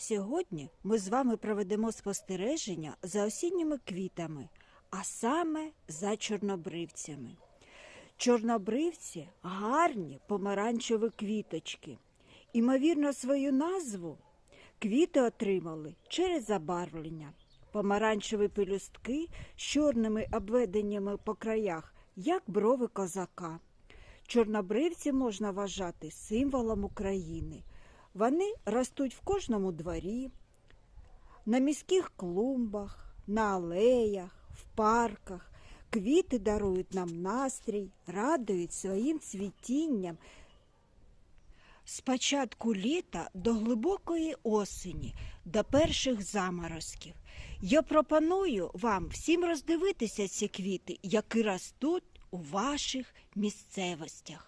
Сьогодні ми з вами проведемо спостереження за осінніми квітами, а саме за чорнобривцями. Чорнобривці гарні помаранчеві квіточки. Імовірно, свою назву квіти отримали через забарвлення. Помаранчеві пелюстки з чорними обведеннями по краях, як брови козака. Чорнобривці можна вважати символом України. Вони ростуть в кожному дворі, на міських клумбах, на алеях, в парках. Квіти дарують нам настрій, радують своїм цвітінням. З початку літа до глибокої осені, до перших заморозків. Я пропоную вам всім роздивитися ці квіти, які ростуть у ваших місцевостях.